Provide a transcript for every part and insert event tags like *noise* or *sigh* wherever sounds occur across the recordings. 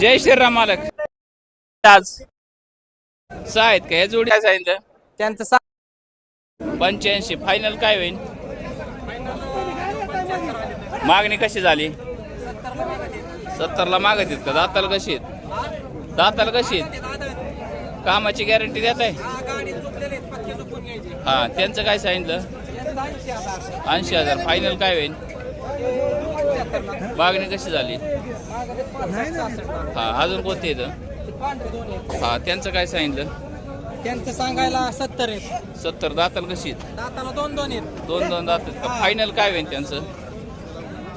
जय श्रीराम मालक. आज सहा आहेत का? या जोडी काय सांगितलं? त्यांचं सा पंच्याऐंशी. फायनल काय होईल मागणी कशी झाली? सत्तरला मागत आहेत का? दाताला कशी आहेत? दाताला कशी आहेत? कामाची गॅरंटी देत आहे? हा त्यांचं काय सांगितलं? ऐंशी हजार. फायनल काय होईल मागणी कशी झाली? हा अजून कोणते येतं हा त्यांचं काय सांगितलं? त्यांचं सांगायला सत्तर आहेत. सत्तर दाताला कशी आहेत? दाताला दोन दोन आहेत. दोन दोन दात आहेत. का फायनल काय होईल त्यांचं?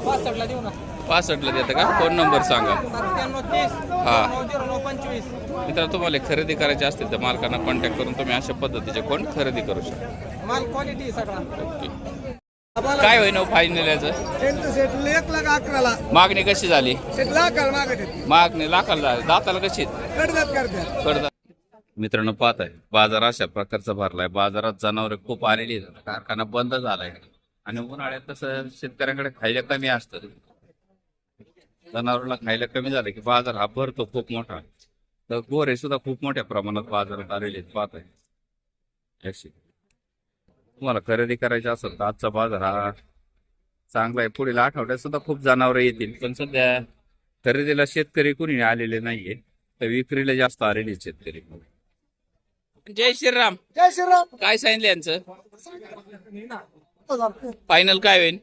पासष्टला देऊ ना. पासष्टला देतं का? फोन नंबर सांगा. सत्त्याण्णव तीस हा. नऊ झिरो नऊ पंचवीस. मित्रांनो तुम्हाला खरेदी करायची असतील तर मालकांना कॉन्टॅक्ट करून तुम्ही अशा पद्धतीचे कोण खरेदी करू शकता. माल क्वालिटी सगळा. ओके. काय होईल फायनल याचं? त्यांचं सेट एक लाख अकराला. मागणी कशी झाली? मागत आहेत. मागणी लाखाला झाली. दाताला कशी आहेत? कडदात करतात. कडदा मित्रांनो पाहत आहे बाजार अशा प्रकारचा भरलाय. बाजारात जनावरे खूप आलेली आहेत. कारखाना बंद झालाय. आणि उन्हाळ्यात कसं शेतकऱ्यांकडे खायला कमी असतं. जनावराला खायला कमी झालं की बाजार हा भरतो खूप मोठा. तर गोरे सुद्धा खूप मोठ्या प्रमाणात बाजारात आलेले आहेत. पाहत आहे अशी तुम्हाला खरेदी करायची असेल तर आजचा बाजार हा चांगला आहे. पुढील आठवड्यात सुद्धा खूप जनावरं येतील पण सध्या खरेदीला शेतकरी कोणी आलेले नाहीये. तर विक्रीला जास्त आलेले शेतकरी. जय श्रीराम. जय श्रीराम. काय सांगितलं यांचं? फायनल काय होईल?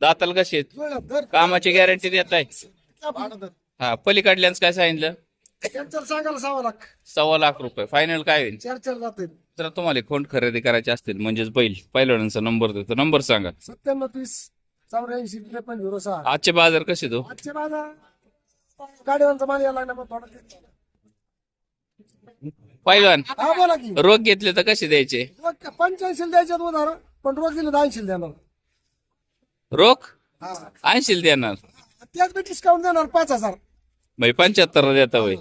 दाताल कशी आहेत? कामाची गॅरंटी देत आहे हा पलीकडल्यांच काय सांगितलं? त्यांचं सांगायला सहा लाख. सव्वा लाख रुपये. फायनल काय होईल? चार चार जाते तर तुम्हाला कोण खरेदी करायचे असतील म्हणजेच बैल. पहिलवाड्यांचा नंबर देतो. नंबर सांगा. सत्त्याण्णव तीस चौऱ्याऐंशी त्रेपन्न झिरो सहा. आजचे बाजार कसे तो आजचे माझा गाडीवांचा माल यायला लागला पण थोडा पहिलवान हा बोला की. रोग घेतले तर कसे द्यायचे? पंच्याऐंशी द्यायच्यात उधार पण रोज दिले तर ऐंशी देणार. रोख? हा. ऐंशी देणार. त्यात बी डिस्काउंट देणार पाच हजार. म्हणजे पंच्याहत्तर देता होय.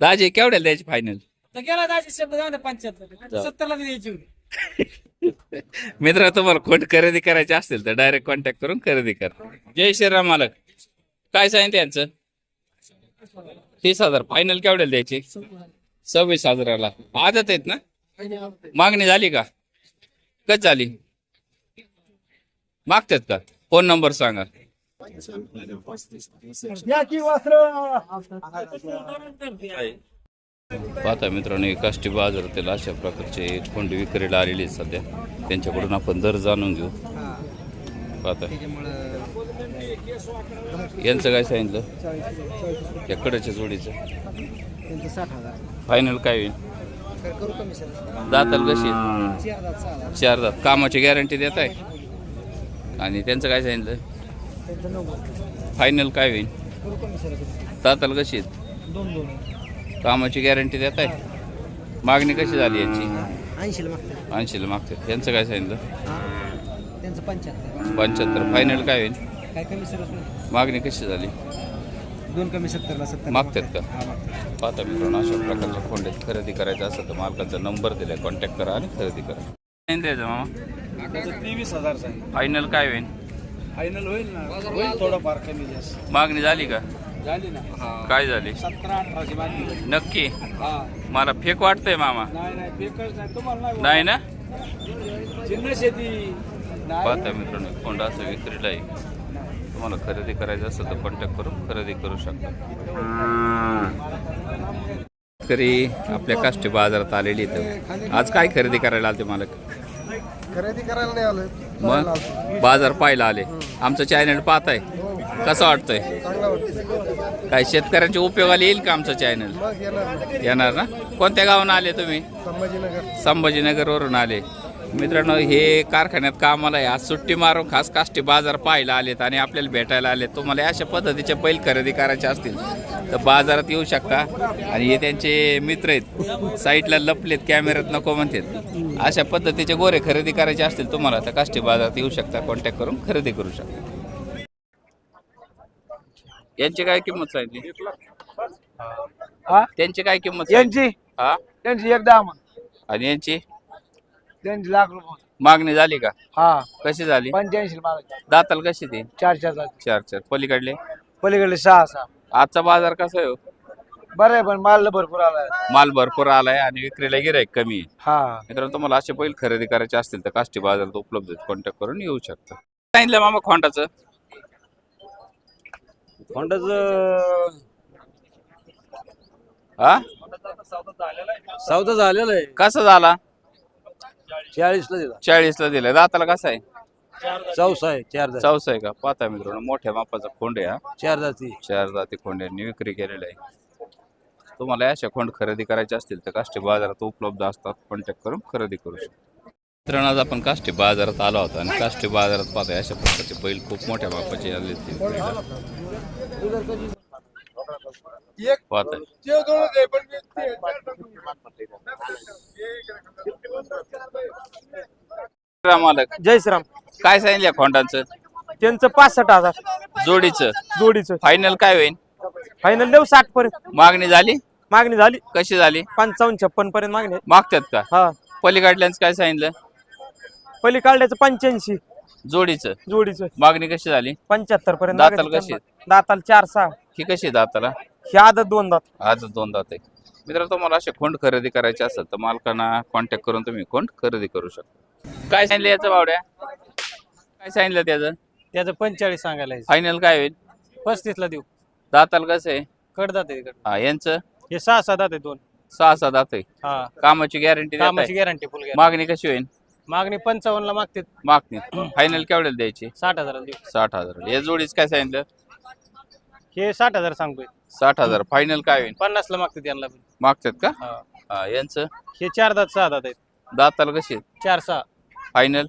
दाजे केवढ्याला द्यायचे फायनल तर गेला दहाशे शब्द जाऊ पंच्याहत्तर. सत्तरला द्यायची होती. *laughs* मित्र तुम्हाला कोण खरेदी करायचे असतील तर डायरेक्ट कॉन्टॅक्ट करून खरेदी करा. जय श्रीराम मालक. काय सांगितलं यांचं? तीस हजार. फायनल केवढ्याला द्यायचे? सव्वीस हजाराला. आदत आहेत ना? मागणी झाली का? कच झाली? मागतात का? फोन नंबर सांगा. पाहता मित्रांनो एक बाजारातील अशा प्रकारचे कोंडी विक्रीला आलेली आहेत सध्या. त्यांच्याकडून आपण दर जाणून घेऊ. पाहता यांचं काय सांगितलं? या कडेच्या जोडीचं. फायनल काय होईल? दाताल कशी? चार चार दात. कामाची गॅरंटी देत आहे आणि त्यांचं काय सांगितलं? त्यांचं नव्वद. फायनल काय होईल? दाताल कशी आहेत? दोन दोन. कामाची गॅरंटी देत आहे? मागणी कशी झाली यांची? ऐंशीला मागतात. ऐंशीला मागते त्यांचं काय सांगितलं? त्यांचं पंच्याहत्तर. पंच्याहत्तर. फायनल काय होईल? काय कमी सर मागणी कशी झाली? दोन कमी सत्तरला सत्तर. मागतात का? पाहता मित्रांनो अशा प्रकारच्या फोंड्यात खरेदी करायचं असेल तर मालकाचा नंबर दिलाय. कॉन्टॅक्ट करा आणि खरेदी करा. मामा. तेवीस हजार फायनल काय होईल? फायनल होईल ना. होईल थोडंफार कमी जास्त. मागणी झाली का? झाली ना. काय झाली? सतरा अठराची बातमी नक्की? हा. मला फेक वाटतंय मामा. नाही नाही बेकच नाही. तुम्हाला नाही ना? चिन्ह शेती. पाहता मित्रांनो फोंड असं विक्रीला आहे. तुम्हाला खरेदी करायचं असेल तर कॉन्टॅक्ट करून खरेदी करू शकता. तरी आपल्या काष्टी बाजारात आलेली आहेत. आज काय खरेदी करायला आलते मालक? खरेदी करायला नाही आलं मग? बाजार पाहायला आले. आमचं चॅनल पाहताय कसं वाटतंय? चांगला वाटतं काय शेतकऱ्यांच्या उपयोगाला येईल का आमचं चॅनल मग येणार. येणार ना? कोणत्या गावानं आले तुम्ही? संभाजीनगर. संभाजीनगरवरून आले. मित्रांनो हे कारखान्यात कामाला आहे आज सुट्टी मारून खास काष्टी बाजार पाहायला आलेत आणि आपल्याला भेटायला आलेत. तुम्हाला अशा पद्धतीचे बैल खरेदी करायचे असतील तर बाजारात येऊ शकता. आणि हे त्यांचे मित्र आहेत. साईडला लपलेत कॅमेऱ्यात नको म्हणतात. अशा पद्धतीचे गोरे खरेदी करायचे असतील तुम्हाला तर काष्टी बाजारात येऊ शकता. कॉन्टॅक्ट करून खरेदी करू शकता. यांची काय किंमत सांगितली? त्यांची काय किंमत? यांची? हा? त्यांची एकदा आणि यांची? त्यांची लाख रुपये मागणी झाली का? हा. कशी झाली? पंच्याऐंशी मागायचे दाताल कशी ती? चार चार चार चार. पलीकडले? पलीकडे सहा सहा. आजचा बाजार कसा आहे हो? बरं आहे पण माल भरपूर आलाय माल भरपूर आलाय आणि विक्रीला गिराईक कमी आहे. हा. मित्रांनो तुम्हाला असे बैल खरेदी करायचे असतील तर काष्टी बाजारात उपलब्ध आहेत. कॉन्टॅक्ट करून येऊ शकता. सांगितलं मामा खोंडाचं? हा? सौदा झालेला आहे. कसा झाला? चाळीस ला दिला चाळीस ला दिलाय दाताला कसा आहे चौसा आहे चार जाती चौसा आहे का पाहता मित्रांनो मोठ्या मापाचा खोंड आहे हा चार जाती चार जाती खोंड्यांनी विक्री केलेला आहे तुम्हाला अशा खोंड खरेदी करायचे असतील तर काष्टी बाजारात उपलब्ध असतात कॉन्टॅक्ट करून खरेदी करू शकता मित्रांनो आज आपण काष्टी बाजारात आलो होतो आणि काष्टी बाजारात पाहताय अशा प्रकारचे बैल खूप मोठ्या मापाचे आले होते. पाहताय मालक. जय श्रीराम. काय सांगितलं खोंडांचं? त्यांचं पासष्ट हजार. जोडीचं. जोडीचं. फायनल काय होईल फायनल देऊ साठ पर्यंत. मागणी झाली? मागणी झाली. कशी झाली? पंचावन्न छप्पन पर्यंत मागणी आहे. मागतात का? हा. पलीकडल्यांचं काय सांगितलं? पहिली काढल्याचं पंच्याऐंशी. जोडीचं. जोडीचं. मागणी कशी झाली? पंच्याहत्तर पर्यंत दाताला कशी? त्यांना. दाताला चार सहा. ही कशी दाताला? ही आदत दोन दात. आज दोन दात आहे. मित्र तुम्हाला असे खोंड खरेदी करायचे असेल तर मालकांना कॉन्टॅक्ट करून तुम्ही खोंड खरेदी करू शकता. काय सांगितलं याचं बावड्या? काय सांगितलं त्याचं? त्याचं पंचेचाळीस सांगायला फायनल काय होईल? पस्तीस ला देऊ. दाताला कसं आहे? कडदात आहे हा यांचं? हे सहा सहा दात आहे दोन. सहा सहा दात आहे. हा. कामाची गॅरंटी कामाची गॅरंटी फुल मागणी कशी होईल? मागणी पंचावन्न ला मागते. मागणी. फायनल केवढ्याला द्यायची? साठ हजार देऊ. साठ हजार. या जोडीच काय सांगितलं? हे साठ हजार सांगतोय. साठ हजार. फायनल काय होईल? पन्नास ला मागते त्यांना पण. मागतात का? हा. हा यांचं? हे चार दात सहा दात आहेत. दाताला कशी चार सहा. फायनल.